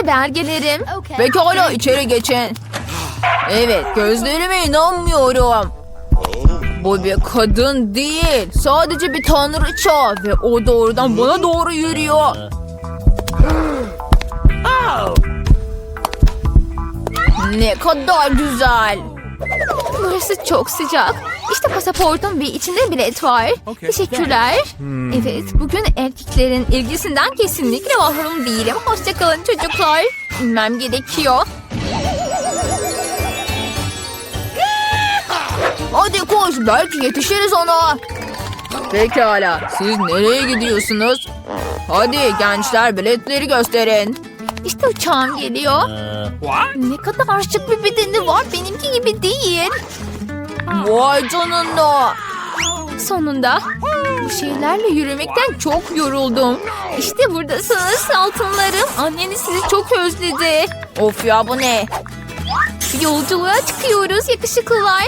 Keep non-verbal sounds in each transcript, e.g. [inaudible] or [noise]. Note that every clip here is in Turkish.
İşte belgelerim. Pekala içeri geçin. Evet gözlerime inanmıyorum. Bu bir kadın değil. Sadece bir tanrıça ve o doğrudan bana doğru yürüyor. Ne kadar güzel. Burası çok sıcak. İşte pasaportum ve içinde bilet var. Teşekkürler. Evet, bugün erkeklerin ilgisinden kesinlikle mahrum değilim. Hoşçakalın çocuklar. İnmem gerekiyor. Hadi koş belki yetişiriz ona. Pekala siz nereye gidiyorsunuz? Hadi gençler biletleri gösterin. İşte uçağım geliyor. Ne kadar şık bir bedeni var. Benimki gibi değil. Vay canına. Sonunda bu şeylerle yürümekten çok yoruldum. İşte buradasınız altınlarım. Anneniz sizi çok özledi. Of ya bu ne? Yolculuğa çıkıyoruz yakışıklılar.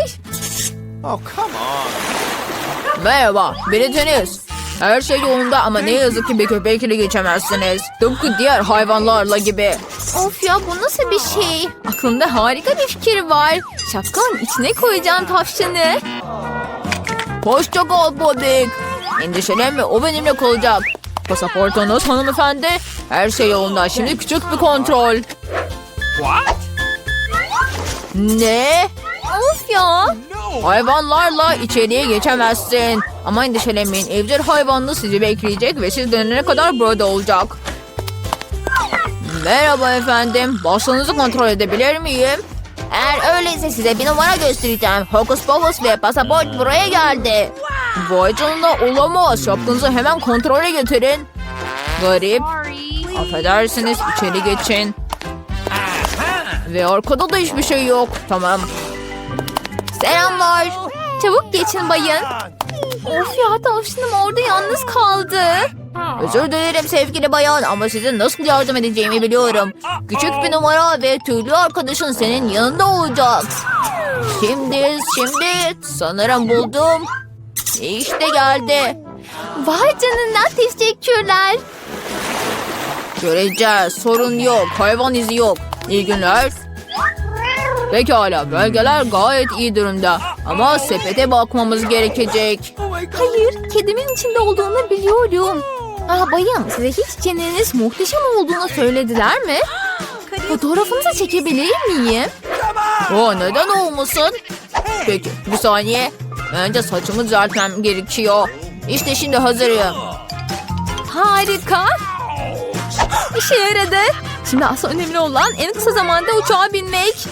Oh, come on. Merhaba biletiniz. Her şey yolunda ama ne yazık ki bir köpekle geçemezsiniz. Tıpkı diğer hayvanlarla gibi. Of ya bu nasıl bir şey? Aklımda harika bir fikir var. Şapkanın içine koyacağım tavşanı. Hoşça kal Bobik. Endişelenme o benimle kalacak. Pasaportunuz hanımefendi. Her şey yolunda. Şimdi küçük bir kontrol. What? Ne? Of ya. Hayvanlarla içeriye geçemezsin. Ama endişelenmeyin. Evcil hayvanlı sizi bekleyecek ve siz dönene kadar burada olacak. Merhaba efendim. Basınızı kontrol edebilir miyim? Eğer öyleyse size bir numara göstereceğim. Hokus pokus ve pasaport buraya geldi. Vay canına olamaz. Şapkınızı hemen kontrole getirin. Garip. Affedersiniz içeri geçin. Ve arkada da hiçbir şey yok. Tamam. Selamlar. Çabuk geçin bayın. Of ya tavşanım orada yalnız kaldı. Özür dilerim sevgili bayan ama size nasıl yardım edeceğimi biliyorum. Küçük bir numara ve tüylü arkadaşın senin yanında olacak. Şimdi, şimdi sanırım buldum. İşte geldi. Vay canına teşekkürler. Göreceğiz. Sorun yok. Hayvan izi yok. İyi günler. Pekala. Belgeler gayet iyi durumda. Ama sepete bakmamız gerekecek. Hayır kedimin içinde olduğunu biliyorum. Ah bayım size hiç çeneniz muhteşem olduğunu söylediler mi? Fotoğrafınızı çekebilir miyim? O neden olmasın? Peki bir saniye. Önce saçımı düzeltmem gerekiyor. İşte şimdi hazırım. Harika. İşe yaradı. Şimdi asıl önemli olan en kısa zamanda uçağa binmek.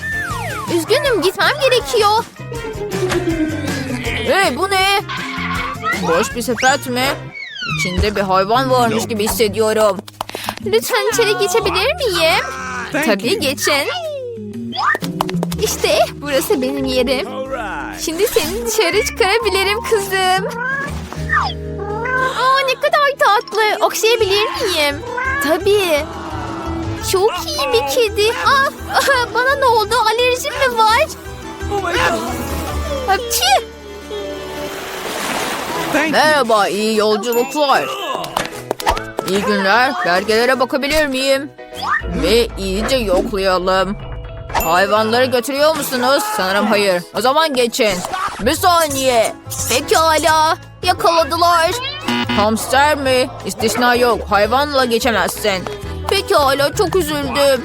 Üzgünüm gitmem gerekiyor. Hey bu ne? Boş bir sepet mi? İçinde bir hayvan varmış gibi hissediyorum. Lütfen içeri geçebilir miyim? Tabii geçin. İşte burası benim yerim. Şimdi seni dışarı çıkarabilirim kızım. Aa ne kadar tatlı. Okşayabilir miyim? Tabii. Çok iyi bir kedi. Ah, ah, [laughs] bana ne oldu? Alerjim mi var? Oh my God. Hapçı. Merhaba iyi yolculuklar. İyi günler. Belgelere bakabilir miyim? Ve iyice yoklayalım. Hayvanları götürüyor musunuz? Sanırım hayır. O zaman geçin. Bir saniye. Pekala. Yakaladılar. Hamster mi? İstisna yok. Hayvanla geçemezsin. Pekala çok üzüldüm.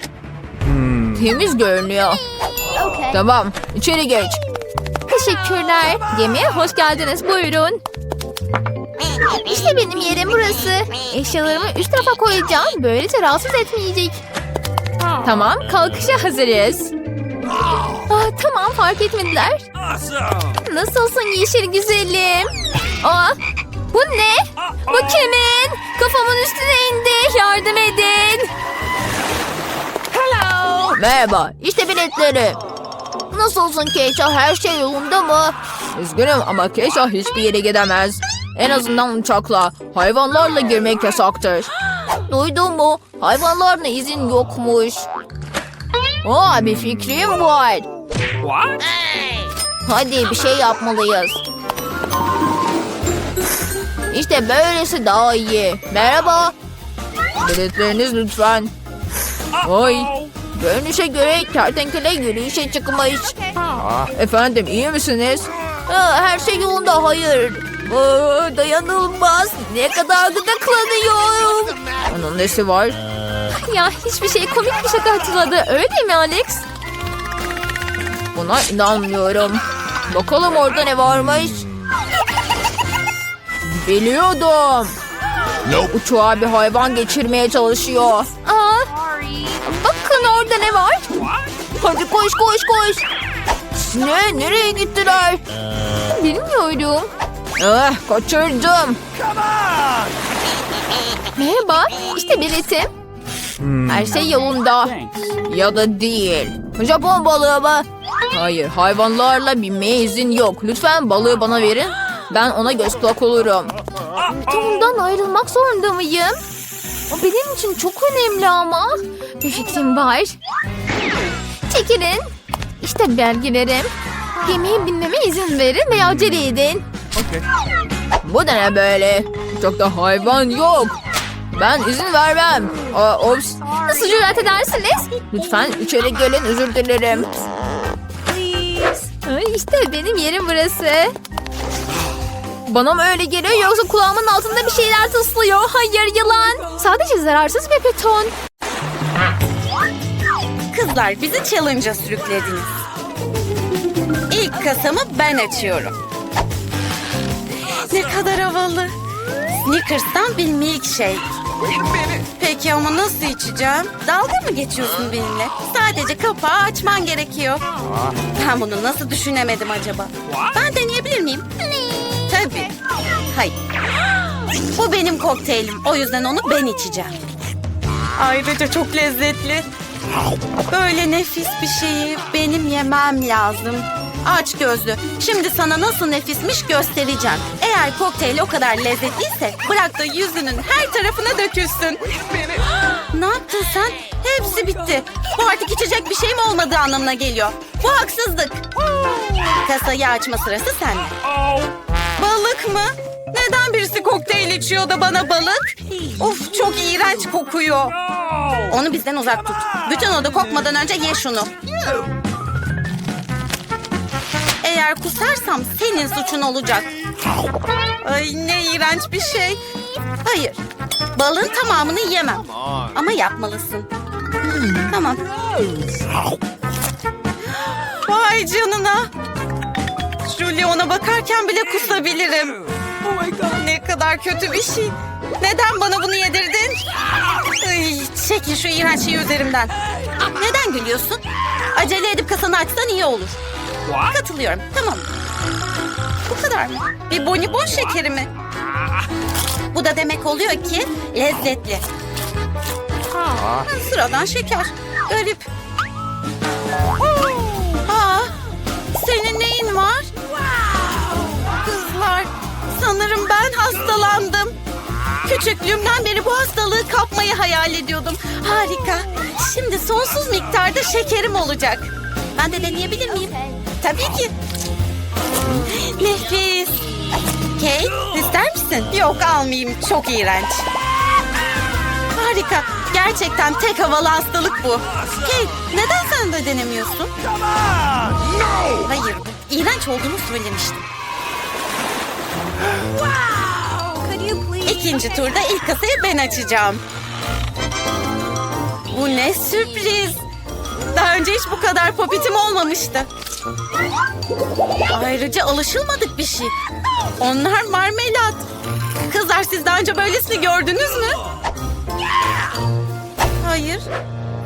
Temiz görünüyor. Tamam içeri geç. Teşekkürler. Gemiye hoş geldiniz. Buyurun. İşte benim yerim burası. Eşyalarımı üst tarafa koyacağım. Böylece rahatsız etmeyecek. Tamam, kalkışa hazırız. Aa, tamam, fark etmediler. Nasılsın yeşil güzelim? Aa, bu ne? Bu kimin? Kafamın üstüne indi. Yardım edin. Merhaba, işte biletleri. Nasılsın Keşah, her şey yolunda mı? Üzgünüm ama Keşah hiçbir yere gidemez. En azından uçakla, hayvanlarla girmek yasaktır. Duydun mu? Hayvanlarla izin yokmuş. Aa, bir fikrim var. What? Hadi bir şey yapmalıyız. İşte böylesi daha iyi. Merhaba. Biletleriniz lütfen. Oy. Görünüşe göre kertenkele yürüyüşe çıkmış. Efendim iyi misiniz? Aa, her şey yolunda hayır. Aa, dayanılmaz. Ne kadar gıdıklanıyorum. Onun nesi var? Ya hiçbir şey komik bir şaka hatırladı. Öyle değil mi Alex? Buna inanmıyorum. Bakalım orada ne varmış. Biliyordum. Uçağa bir hayvan geçirmeye çalışıyor. Aa, bakın orada ne var? Hadi koş koş koş. Ne? Nereye gittiler? Bilmiyorum. Eh, kaçırdım. Merhaba, işte biletim. Her şey yolunda. Ya da değil. Japon balığı mı? Hayır, hayvanlarla binmeye izin yok. Lütfen balığı bana verin. Ben ona göz olurum. Tom'dan ayrılmak zorunda mıyım? Benim için çok önemli ama. Bir fikrim var. Çekilin. İşte belgelerim. Gemiye binmeme izin verin veya acele edin. Okay. Bu da ne böyle? Uçakta hayvan yok. Ben izin vermem. Aa, ops. Nasıl cüret edersiniz? Lütfen içeri gelin özür dilerim. Ay, işte benim yerim burası. Bana mı öyle geliyor yoksa Kulağımın altında bir şeyler tıslıyor. Hayır yılan. Sadece zararsız bir beton. Kızlar bizi challenge'a sürüklediniz. İlk kasamı ben açıyorum. Ne kadar havalı. Snickers'tan bir milkshake. Peki ama nasıl içeceğim? Dalga mı geçiyorsun benimle? Sadece kapağı açman gerekiyor. Ben bunu nasıl düşünemedim acaba? Ben deneyebilir miyim? Tabii. Hayır. Bu benim kokteylim. O yüzden onu ben içeceğim. Ayrıca çok lezzetli. Böyle nefis bir şeyi benim yemem lazım. Aç gözlü. Şimdi sana nasıl nefismiş göstereceğim. Eğer kokteyl o kadar lezzetliyse bırak da yüzünün her tarafına dökülsün. [gasps] ne yaptın sen? Hepsi bitti. Bu artık içecek bir şeyim olmadığı anlamına geliyor. Bu haksızlık. Kasayı açma sırası sende. Balık mı? İçiyor da bana balık? Of çok iğrenç kokuyor. Onu bizden uzak tut. Bütün oda kokmadan önce ye şunu. Eğer kusarsam senin suçun olacak. Ay ne iğrenç bir şey. Hayır. Balın tamamını yemem. Ama yapmalısın. Tamam. Vay canına. Julie ona bakarken bile kusabilirim. Oh my god. Ne kadar kötü bir şey. Neden bana bunu yedirdin? Ay, çekin şu iğrenç şeyi üzerimden. Neden gülüyorsun? Acele edip kasanı açsan iyi olur. What? Katılıyorum. Tamam. Bu kadar mı? Bir bonibon şekeri mi? Bu da demek oluyor ki lezzetli. Ha, Sıradan şeker. Garip. Küçüklüğümden beri bu hastalığı kapmayı hayal ediyordum. Harika. Şimdi sonsuz miktarda şekerim olacak. Ben de deneyebilir miyim? Tabii ki. Nefis. Kate, ister misin? Yok almayayım. Çok iğrenç. Harika. Gerçekten tek havalı hastalık bu. Kate, neden sen de denemiyorsun? Hayır, iğrenç olduğunu söylemiştim. İkinci turda ilk kasayı ben açacağım. Bu ne sürpriz. Daha önce hiç bu kadar popitim olmamıştı. Ayrıca alışılmadık bir şey. Onlar marmelat. Kızlar siz daha önce böylesini gördünüz mü? Hayır.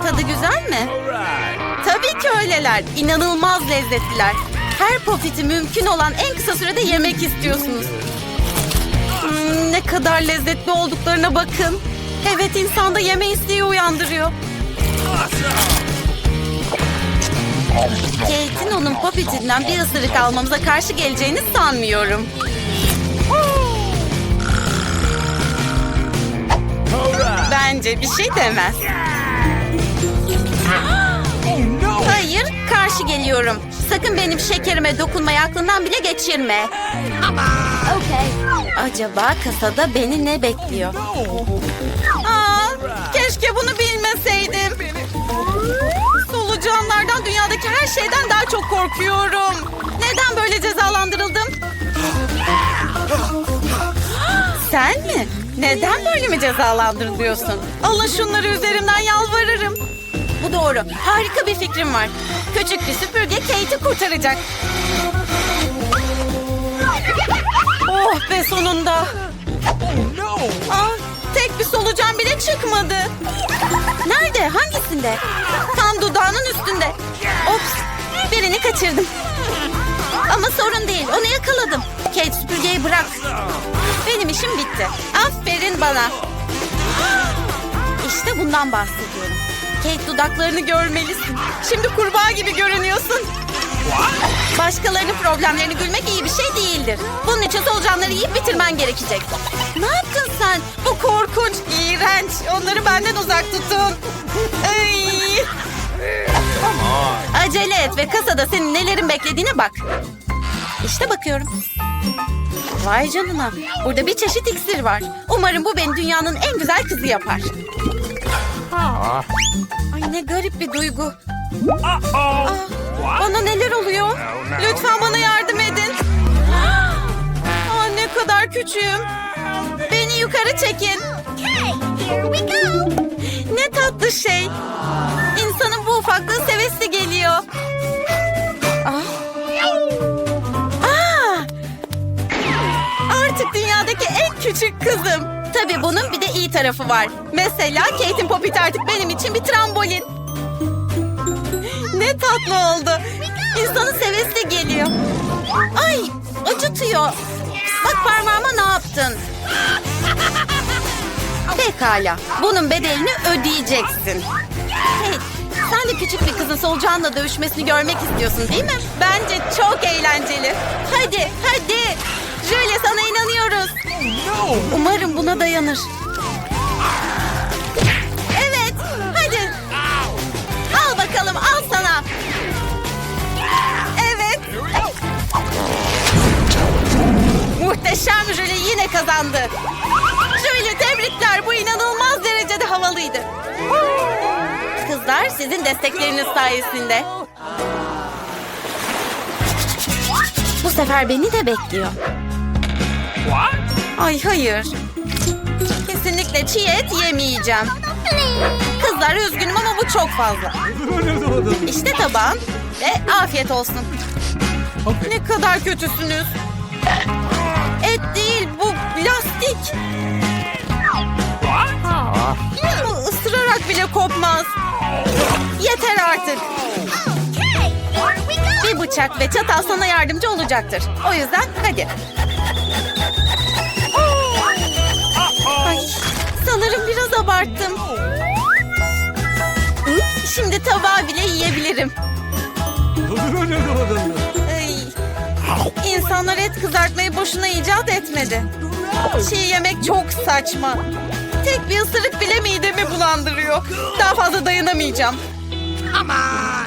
Tadı güzel mi? Tabii ki öyleler. İnanılmaz lezzetliler. Her popiti mümkün olan en kısa sürede yemek istiyorsunuz. Ne kadar lezzetli olduklarına bakın. Evet insanda yeme isteği uyandırıyor. Kate'in onun popitinden bir ısırık almamıza karşı geleceğini sanmıyorum. Bence bir şey demez. Karşı geliyorum. Sakın benim şekerime dokunmayı aklından bile geçirme. Acaba kasada beni ne bekliyor? Aa, keşke bunu bilmeseydim. Solucanlardan dünyadaki her şeyden daha çok korkuyorum. Neden böyle cezalandırıldım? Sen mi? Neden böyle mi cezalandırılıyorsun? Alın şunları üzerimden yalvarırım. Bu doğru. Harika bir fikrim var. Küçük bir süpürge Kate'i kurtaracak. Oh be sonunda. No! Aa, tek bir solucan bile çıkmadı. Nerede? Hangisinde? Tam dudağının üstünde. Ops, birini kaçırdım. Ama sorun değil, onu yakaladım. Kate süpürgeyi bırak. Benim işim bitti. Aferin bana. İşte bundan bahsediyorum. Kate dudaklarını görmelisin. Şimdi kurbağa gibi görünüyorsun. Başkalarının problemlerini gülmek iyi bir şey değildir. Bunun için solucanları yiyip bitirmen gerekecek. Ne yaptın sen? Bu korkunç, iğrenç. Onları benden uzak tutun. Ay. Acele et ve kasada senin nelerin beklediğine bak. İşte bakıyorum. Vay canına. Burada bir çeşit iksir var. Umarım bu beni dünyanın en güzel kızı yapar. Ay ne garip bir duygu. Aa, What? bana neler oluyor? Lütfen bana yardım edin. Aa, [gasps] ne kadar küçüğüm. Beni yukarı çekin. Ne tatlı şey. İnsanın bu ufaklığı sevesi geliyor. Aa. Aa! Artık dünyadaki en küçük kızım. Tabii bunun bir de iyi tarafı var. Mesela Kate'in popit artık benim için bir trambolin. Ne tatlı oldu. İnsanın sevesi geliyor. Ay acıtıyor. Bak parmağıma ne yaptın? Pekala. Bunun bedelini ödeyeceksin. Hey, sen de küçük bir kızın solucanla dövüşmesini görmek istiyorsun değil mi? Bence çok eğlenceli. Hadi, hadi. Julia sana inanıyoruz. Umarım buna dayanır. Evet, hadi. Al bakalım, al sana. Evet. Muhteşem Julie yine kazandı. Julie tebrikler, bu inanılmaz derecede havalıydı. Kızlar sizin destekleriniz sayesinde. Bu sefer beni de bekliyor. Ay hayır. Kesinlikle çiğ et yemeyeceğim. Kızlar üzgünüm ama bu çok fazla. [laughs] İşte tabağın ve afiyet olsun. Ne kadar kötüsünüz. Et değil bu lastik. What? Bu ısırarak bile kopmaz. Yeter artık. Bir bıçak ve çatal sana yardımcı olacaktır. O yüzden hadi. Sanırım biraz abarttım. Şimdi tabağı bile yiyebilirim. Ay, İnsanlar et kızartmayı boşuna icat etmedi. Çiğ yemek çok saçma. Tek bir ısırık bile midemi bulandırıyor. Daha fazla dayanamayacağım.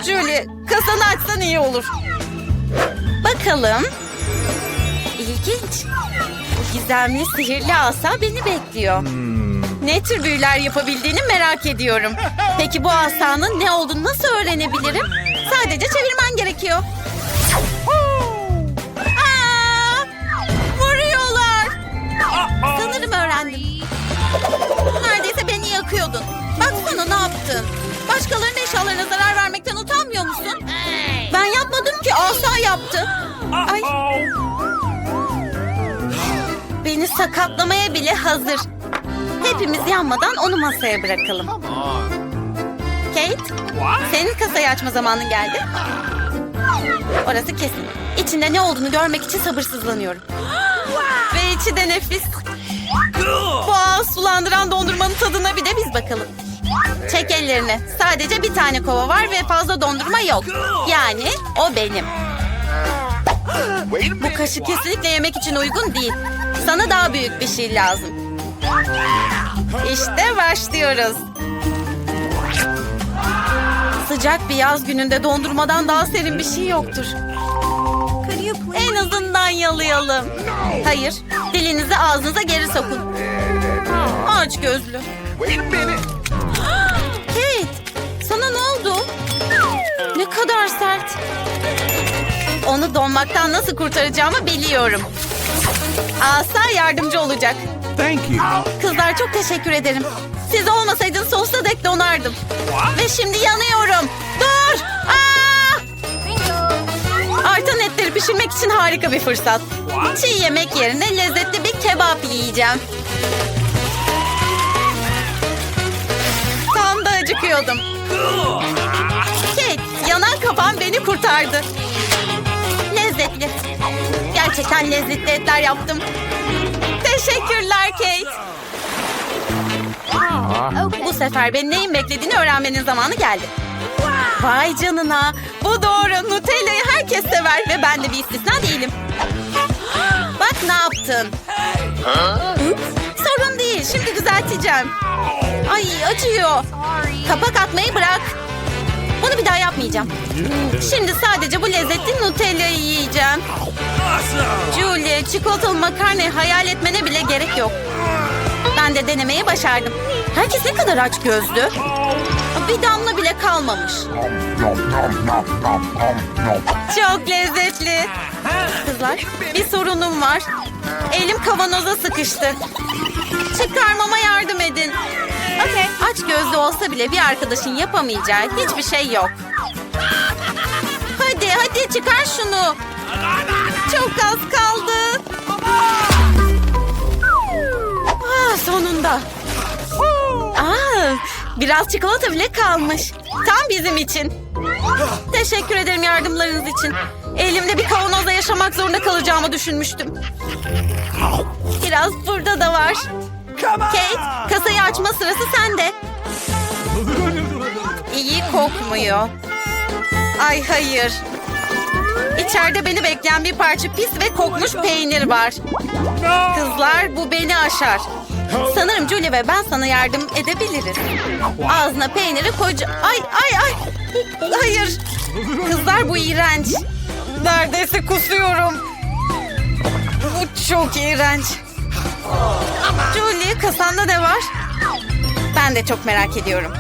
Julie, kasanı açsan iyi olur. Bakalım. İlginç. Bu gizemli sihirli asa beni bekliyor. Ne tür büyüler yapabildiğini merak ediyorum. Peki bu asanın ne olduğunu nasıl öğrenebilirim? Sadece çevirmen gerekiyor. Aa, vuruyorlar. Sanırım öğrendim. Neredeyse beni yakıyordun. Baksana ne yaptın. Başkalarının eşyalarına zarar vermekten utanmıyor musun? Ben yapmadım ki asa yaptı. Ay beni sakatlamaya bile hazır. Hepimiz yanmadan onu masaya bırakalım. Kate, senin kasayı açma zamanın geldi. Orası kesin. İçinde ne olduğunu görmek için sabırsızlanıyorum. [gasps] Ve içi de nefis. Ağız sulandıran dondurmanın tadına bir de biz bakalım. Çek ellerini. Sadece bir tane kova var ve fazla dondurma yok. Yani o benim. [gasps] Bu kaşık kesinlikle yemek için uygun değil. Sana daha büyük bir şey lazım. [laughs] İşte başlıyoruz. Sıcak bir yaz gününde dondurmadan daha serin bir şey yoktur. En azından yalayalım. Hayır, dilinizi ağzınıza geri sokun. Aç gözlü. Kate, sana ne oldu? Ne kadar sert. Onu donmaktan nasıl kurtaracağımı biliyorum. Asa yardımcı olacak. Thank you. Kızlar çok teşekkür ederim. Siz olmasaydınız sonsuza dek donardım. Ve şimdi yanıyorum. Dur! Aa! Artan etleri pişirmek için harika bir fırsat. Çiğ yemek yerine lezzetli bir kebap yiyeceğim. Tam da acıkıyordum. Kate, yanan kafam beni kurtardı. Lezzetli. Gerçekten lezzetli etler yaptım. Teşekkürler Kate. Bu sefer beni neyin beklediğini öğrenmenin zamanı geldi. Vay canına. Bu doğru. Nutella'yı herkes sever ve ben de bir istisna değilim. Bak ne yaptın. Sorun değil. Şimdi düzelteceğim. Ay acıyor. Kapak atmayı bırak. Bunu bir daha yapmayacağım. Şimdi sadece bu lezzetli Nutella'yı yiyeceğim. Julie, çikolatalı makarnayı hayal etmene bile gerek yok. Ben de denemeyi başardım. Herkes ne kadar aç gözlü. Bir damla bile kalmamış. Çok lezzetli. Kızlar, bir sorunum var. Elim kavanoza sıkıştı. Çıkarmama yardım edin. Olsa bile bir arkadaşın yapamayacağı hiçbir şey yok. Hadi hadi çıkar şunu. Çok az kaldı. Ah, sonunda. Aa, biraz çikolata bile kalmış. Tam bizim için. Teşekkür ederim yardımlarınız için. Elimde bir kavanozda yaşamak zorunda kalacağımı düşünmüştüm. Biraz burada da var. Kate, kasayı açma sırası sende. İyi kokmuyor. Ay hayır. İçeride beni bekleyen bir parça pis ve kokmuş peynir var. Kızlar bu beni aşar. Sanırım Julie ve ben sana yardım edebiliriz. Ağzına peyniri koca... Ay ay ay. Hayır. Kızlar bu iğrenç. Neredeyse kusuyorum. Bu çok iğrenç. Julie kasanda ne var? Ben de çok merak ediyorum.